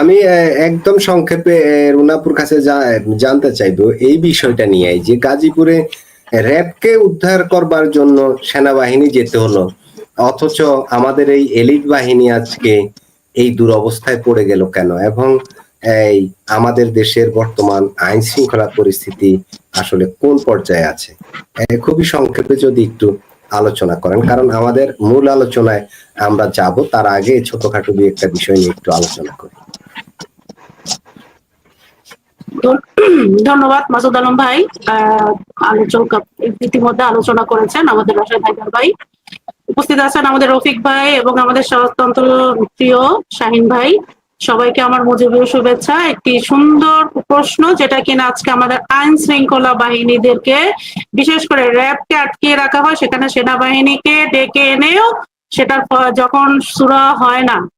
আমি একদম সংক্ষেপে রুনাপুর কাছে জানতে চাইব এই বিষয়টা নিয়ে, যে গাজীপুরে র্যাবকে উদ্ধার করবার জন্য সেনাবাহিনী যেতে হলো, অথচ আমাদের এই এলিট বাহিনী আজকে এই দুরবস্থায় পড়ে গেল কেন? এবং, এই আমাদের দেশের বর্তমান আইন শৃঙ্খলা পরিস্থিতি আসলে কোন পর্যায়ে আছে? খুবই সংক্ষেপে যদি একটু আলোচনা করেন, কারণ আমাদের মূল আলোচনায় আমরা যাব, তার আগে ছোটখাটো একটা বিষয় নিয়ে একটু আলোচনা করি। ধন্যবাদ মাসুদ আলম ভাই। আলোচক ইতিমধ্যে আলোচনা করেছেন আমাদের রাশেদ হায়দার ভাই। উপস্থিত আছেন আমাদের রফিক ভাই এবং আমাদের স্বতন্ত্র প্রিয় শাহিন ভাই। সবাইকে আমার মজুবীয় শুভেচ্ছা। একটি সুন্দর প্রশ্ন যেটা কিনা আজকে আমাদের আইন শৃঙ্খলা বাহিনীদেরকে, বিশেষ করে র্যাবকে আটকিয়ে রাখা হয়, সেখানে সেনাবাহিনীকে ডেকে এনেও সেটার প- যখন সুরা হয় না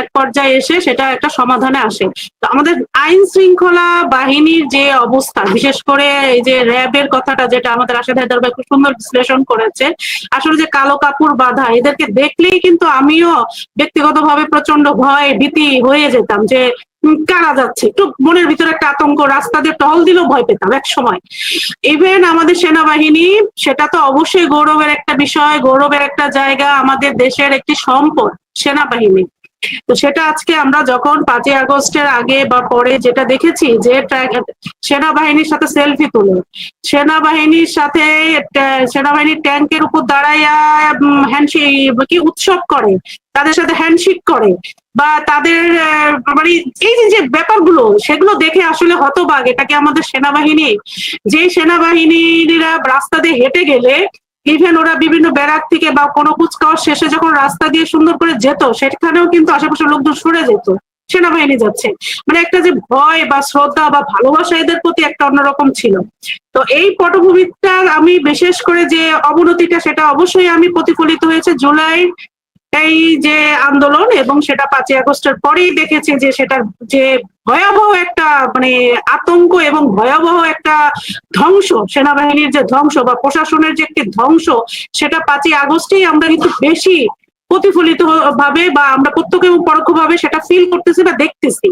এক পর্যায়ে এসে সেটা একটা সমাধানে আসে। তো আমাদের আইন শৃঙ্খলা বাহিনীর যে অবস্থা, বিশেষ করে এই যে র্যাবের কথাটা যেটা আমাদের আশাদ হায়দার ভাই খুব সুন্দর বিশ্লেষণ করেছে, আসলে যে কালো কাপড় বাঁধা, এদেরকে দেখলেই কিন্তু আমিও ব্যক্তিগতভাবে প্রচণ্ড ভয়, ভীতি হয়ে যেতাম যে কারা যাচ্ছে? একটু মনের ভিতরে একটা আতঙ্ক, রাস্তা দিয়ে টহল দিলেও ভয় পেতাম এক সময়। ইভেন আমাদের সেনাবাহিনী, সেটা তো অবশ্যই গৌরবের একটা বিষয়, গৌরবের একটা জায়গা, আমাদের দেশের একটি সম্পদ, সেনাবাহিনী। তো সেটা আজকে আমরা যখন পাঁচই আগস্টের আগে বা পরে যেটা দেখেছি যে সেনাবাহিনীর সাথে সেলফি তোলে, সেনাবাহিনীর সাথে সেনাবাহিনীর ট্যাঙ্কের উপর দাঁড়াইয়া হ্যান্ডশেক কি উৎসব করে, তাদের সাথে হ্যান্ডশেক করে, বা তাদের মানে এই যে ব্যাপারগুলো, সেগুলো দেখে আসলে হতবাগ এটা কি আমাদের সেনাবাহিনী? যে সেনাবাহিনীরা রাস্তা দিয়ে হেঁটে গেলে ইভেন ওরা বিভিন্ন ব্যারাক থেকে বা কোনো কুচকাওয়ার শেষে যখন রাস্তা দিয়ে সুন্দর করে যেত, সেখানেও কিন্তু আশেপাশের লোকজন সরে যেত, সেনাবাহিনী যাচ্ছে। মানে একটা যে ভয় বা শ্রদ্ধা বা ভালোবাসা এদের প্রতি একটা অন্যরকম ছিল। তো এই পটভূমিটার আমি বিশেষ করে যে অবনতিটা, সেটা অবশ্যই আমি প্রতিফলিত হয়েছে জুলাই এই যে আন্দোলন এবং সেটা পাঁচই আগস্টের পরেই দেখেছে যে সেটার যে ভয়াবহ একটা মানে আতঙ্ক এবং ভয়াবহ একটা ধ্বংস, সেনাবাহিনীর যে ধ্বংস বা প্রশাসনের যে একটি ধ্বংস, সেটা পাঁচই আগস্টেই আমরা কিন্তু বেশি প্রতিফলিত ভাবে বা আমরা প্রত্যক্ষ এবং পরোক্ষভাবে সেটা ফিল করতেছি বা দেখতেছি।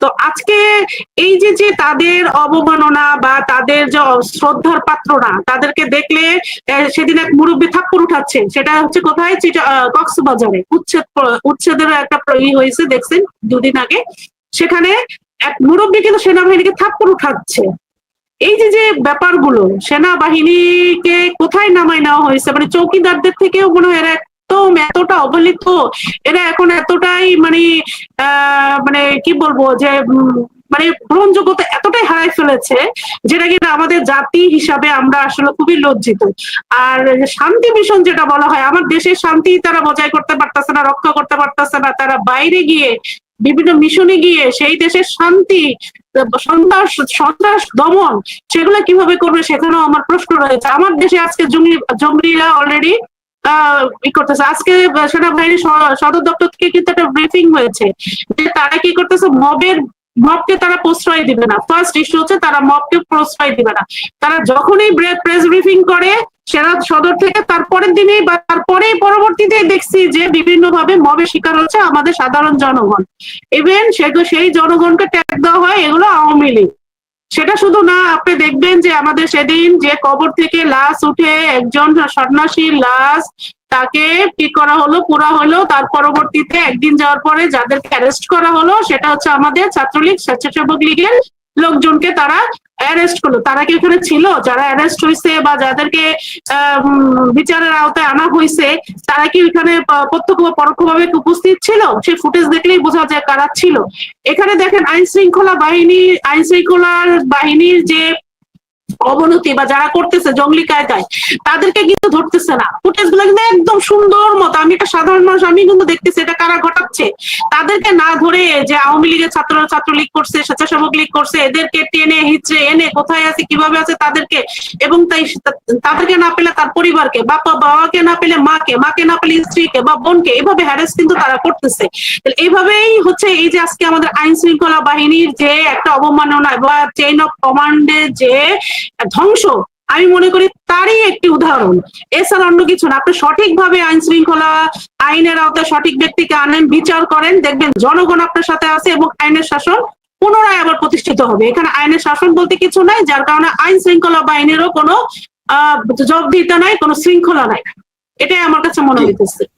তো আজকে এই যে যে তাদের অবমাননা বা তাদের যে শ্রদ্ধার পাত্ররা, তাদেরকে দেখলে সেদিন এক মুরব্বী থাপ্পড় উঠাচ্ছে। সেটা হচ্ছে কোথায়? কক্সবাজারে। উচ্ছেদ উচ্ছেদের একটা ই হয়েছে, দেখছেন? দুদিন আগে। সেখানে এক মুরব্বী কিন্তু সেনাবাহিনীকে থাপ্পড় উঠাচ্ছে। এই যে যে ব্যাপারগুলো, সেনাবাহিনীকে কোথায় নামায় নেওয়া হয়েছে? মানে চৌকিদারদের থেকেও মনে হয় এরা একদম এতটা অবহেলিত, এরা এখন এতটাই মানে মানে কি বলব যে মানে গ্রহণযোগ্যতা এতটাই হারাই ফেলেছে, যেটা কিনা আমাদের জাতি হিসাবে আমরা আসলে খুবই লজ্জিত। আর শান্তি মিশন যেটা বলা হয়, আমার দেশের শান্তি তারা বজায় করতে পারতেছে না, রক্ষা করতে পারতেছে না, তারা বাইরে গিয়ে, বিভিন্ন মিশনে গিয়ে সেই দেশের শান্তি, সন্ত্রাস সন্ত্রাস দমন, সেগুলো কীভাবে করবে সেখানেও আমার প্রশ্ন রয়েছে। আমার দেশে আজকে জঙ্গি জঙ্গিরা অলরেডি ই করতেছে। আজকে সেনাবাহিনী স- সদর দপ্তর থেকে কিন্তু একটা ব্রিফিং হয়েছে যে তারা কি করতেছে? মবের, মবকে তারা প্রশ্রয় দিবে না। ফার্স্ট ইস্যু হচ্ছে তারা মবকে প্রশ্রয় দিবে না। তারা যখনই প্রেস ব্রিফিং করে সেনা সদর থেকে তারপরের দিনেই বা তারপরে পরবর্তীতে দেখছি যে বিভিন্ন ভাবে মবের শিকার হচ্ছে আমাদের সাধারণ জনগণ। ইভেন সেগুলো সেই জনগণকে ট্যাগ দেওয়া হয়, এগুলো আওয়ামী লীগ। সেটা শুধু না, আপনি দেখবেন যে আমাদের সেদিন যে কবর থেকে লাশ উঠে একজন সন্ন্যাসীর লাশ তাকে কি করা হলো, পুরা হলো, তার পরবর্তীতে একদিন যাওয়ার পরে যাদেরকে অ্যারেস্ট করা হলো, সেটা হচ্ছে আমাদের ছাত্রলীগ স্বেচ্ছাসেবক লীগের লোকজনকে তারা অ্যারেস্ট করল। তারা কি এখানে ছিল? যারা অ্যারেস্ট হয়েছে বা যাদেরকে বিচারের আওতায় আনা হয়েছে, তারা কি ওইখানে প্রত্যক্ষ বা পরোক্ষভাবে উপস্থিত ছিল? সেই ফুটেজ দেখলেই বোঝা যায় কারা ছিল। এখানে দেখেন আইন শৃঙ্খলা বাহিনী আইন শৃঙ্খলার বাহিনীর যে অবনতি বা যারা করতেছে জঙ্গলি কায়দায়, তাদেরকে কিন্তু ধরতেছে না। ফুটেজগুলো কিন্তু একদম সুন্দর মতো। আমি একটা সাধারণ মানুষ, আমি কিন্তু দেখতেছি এটা কারা ঘটাচ্ছে? তাদেরকে না ধরে যে আওয়ামী লীগের ছাত্র ছাত্রলীগ করছে, স্বেচ্ছাসেবক লীগ করছে, এদেরকে টেনে হিচড়ে এনে কোথায় আছে, কীভাবে আছে তাদেরকে? এবং তাই তাদেরকে না পেলে তার পরিবারকে বাবা বাবাকে না পেলে মাকে মাকে না পেলে স্ত্রীকে বা বোনকে, এভাবে হ্যারেস কিন্তু তারা করতেছে। এইভাবেই হচ্ছে এই যে আজকে আমাদের আইন শৃঙ্খলা বাহিনীর যে একটা অবমাননা বা চেইন অফ কমান্ডের যে ধ্বংস আমি মনে করি তারই একটি উদাহরণ। এছাড়া অন্য কিছু না। আপনি সঠিকভাবে আইন শৃঙ্খলা আইনের আওতায় সঠিক ব্যক্তিকে আনেন, বিচার করেন, দেখবেন জনগণ আপনার সাথে আছে এবং আইনের শাসন পুনরায় আবার প্রতিষ্ঠিত হবে। এখানে আইনের শাসন বলতে কিছু নাই, যার কারণে আইন শৃঙ্খলা বাহিনীরও কোনো, আহ, জবাবদিহিতা নাই, কোনো শৃঙ্খলা নাই। এটাই আমার কাছে মনে হইতেছে।